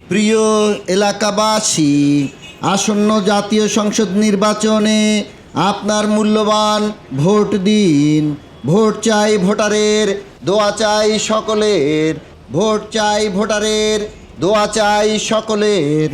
প্রিয় এলাকাবাসী, আসন্ন জাতীয় সংসদ নির্বাচনে আপনার মূল্যবান ভোট দিন। ভোট চাই ভোটারের, দোয়া চাই সকলের। ভোট চাই ভোটারের, দোয়া চাই সকলের।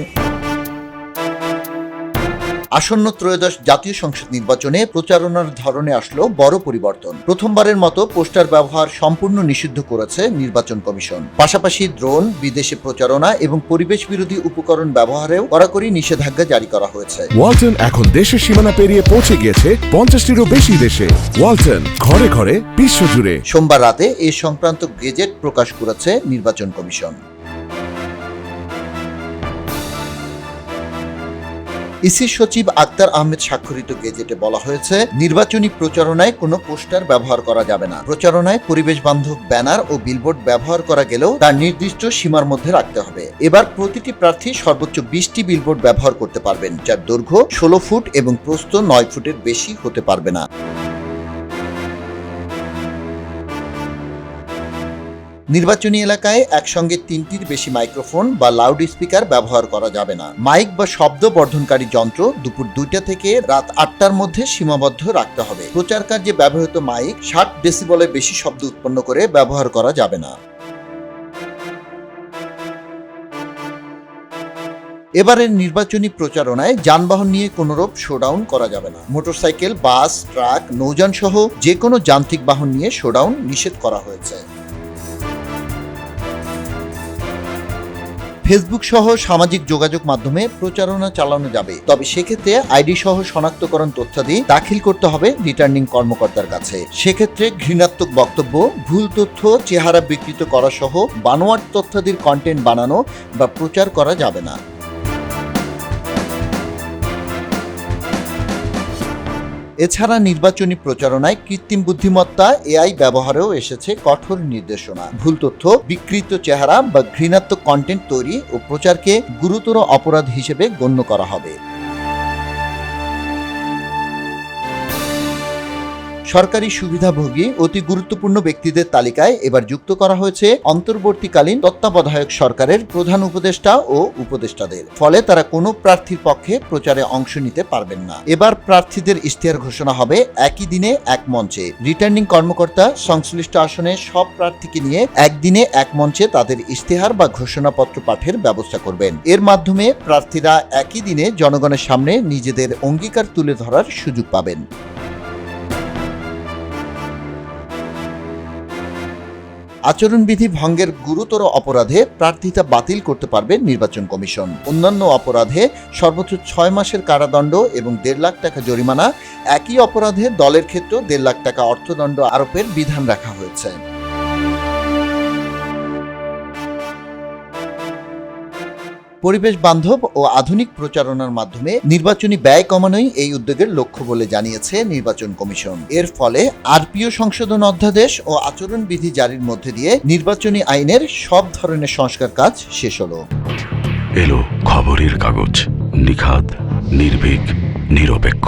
আসন্ন ত্রয়োদশ জাতীয় সংসদ নির্বাচনে প্রচারণার ধরনে আসলো বড় পরিবর্তন। প্রথমবারের মতো পোস্টার ব্যবহার সম্পূর্ণ নিষিদ্ধ করেছে নির্বাচন কমিশন। পাশাপাশি ড্রোন বিদেশে প্রচারণা এবং পরিবেশ বিরোধী উপকরণ ব্যবহারেও কড়াকড়ি নিষেধাজ্ঞা জারি করা হয়েছে। ওয়ালটন এখন দেশের সীমানা পেরিয়ে পৌঁছে গিয়েছে পঞ্চাশটিরও বেশি দেশে। ওয়ালটন ঘরে ঘরে বিশ্বজুড়ে সোমবার রাতে এ সংক্রান্ত গেজেট প্রকাশ করেছে নির্বাচন কমিশন। ইসি সচিব আক্তার আহমেদ স্বাক্ষরিত গেজেটে বলা হয়েছে, নির্বাচনী প্রচারণায় কোনো পোস্টার ব্যবহার করা যাবে না। প্রচারণায় পরিবেশ বান্ধব ব্যানার ও বিলবোর্ড ব্যবহার করা গেলেও তার নির্দিষ্ট সীমার মধ্যে রাখতে হবে। এবার প্রতিটি প্রার্থী সর্বোচ্চ বিশটি বিলবোর্ড ব্যবহার করতে পারবেন, যার দৈর্ঘ্য ষোলো ফুট এবং প্রস্থ নয় ফুটের বেশি হতে পারবে না। নির্বাচনী এলাকায় একসঙ্গে তিনটির বেশি মাইক্রোফোন বা লাউড স্পিকার ব্যবহার করা যাবে না। মাইক বা শব্দ বর্ধনকারী যন্ত্র দুপুর দুইটা থেকে রাত আটটার মধ্যে সীমাবদ্ধ রাখতে হবে। প্রচার কার্যে ব্যবহৃত মাইক ষাট ডেসিবলের বেশি শব্দ উৎপন্ন করে ব্যবহার করা যাবে না। এবারের নির্বাচনী প্রচারণায় যানবাহন নিয়ে কোনোরূপ শোডাউন করা যাবে না। মোটরসাইকেল বাস ট্রাক নৌযান সহ যে কোনো যান্ত্রিক বাহন নিয়ে শোডাউন নিষেধ করা হয়েছে। ফেসবুক সহ সামাজিক যোগাযোগ মাধ্যমে প্রচারণা চালানো যাবে। তবে সেক্ষেত্রে আইডি সহ শনাক্তকরণ তথ্যাদি দাখিল করতে হবে রিটার্নিং কর্মকর্তার কাছে। সেক্ষেত্রে ঘৃণাত্মক বক্তব্য, ভুল তথ্য, চেহারা বিকৃত করা সহ বানোয়ার তথ্যাদির কন্টেন্ট বানানো বা প্রচার করা যাবে না। এছাড়া নির্বাচনী প্রচারণায় কৃত্রিম বুদ্ধিমত্তা, এআই ব্যবহারেও এসেছে কঠোর নির্দেশনা। ভুল তথ্য, বিকৃত চেহারা বা ঘৃণাত্মক কন্টেন্ট তৈরি ও প্রচারকে গুরুতর অপরাধ হিসেবে গণ্য করা হবে। সরকারি সুবিধাভোগী অতি গুরুত্বপূর্ণ ব্যক্তিদের তালিকায় এবার যুক্ত করা হয়েছে অন্তর্বর্তীকালীন তত্ত্বাবধায়ক সরকারের প্রধান উপদেষ্টা ও উপদেষ্টাদের। ফলে তারা কোনো প্রার্থীর পক্ষে প্রচারে অংশ নিতে পারবেন না। এবার প্রার্থীদের ইশতেহার ঘোষণা হবে একই দিনে এক মঞ্চে। রিটার্নিং কর্মকর্তা সংশ্লিষ্ট আসনে সব প্রার্থীকে নিয়ে একদিনে এক মঞ্চে তাদের ইশতেহার বা ঘোষণাপত্র পাঠের ব্যবস্থা করবেন। এর মাধ্যমে প্রার্থীরা একই দিনে জনগণের সামনে নিজেদের অঙ্গীকার তুলে ধরার সুযোগ পাবেন। আচরণবিধি ভঙ্গের গুরুতর অপরাধে প্রার্থিতা বাতিল করতে পারবে নির্বাচন কমিশন। অন্যান্য অপরাধে সর্বোচ্চ ছয় মাসের কারাদণ্ড এবং দেড় লাখ টাকা জরিমানা। একই অপরাধে দলের ক্ষেত্রে দেড় লাখ টাকা অর্থদণ্ড আরোপের বিধান রাখা হয়েছে। পরিবেশ বান্ধব ও আধুনিক প্রচারণার মাধ্যমে নির্বাচনী ব্যয় কমানোই এই উদ্যোগের লক্ষ্য বলে জানিয়েছে নির্বাচন কমিশন। এর ফলে আরপিও সংশোধন অধ্যাদেশ ও আচরণবিধি জারির মধ্যে দিয়ে নির্বাচনী আইনের সব ধরনের সংস্কার কাজ শেষ হলো। এলো খবরের কাগজ, নিখাদ, নির্ভীক, নিরপেক্ষ।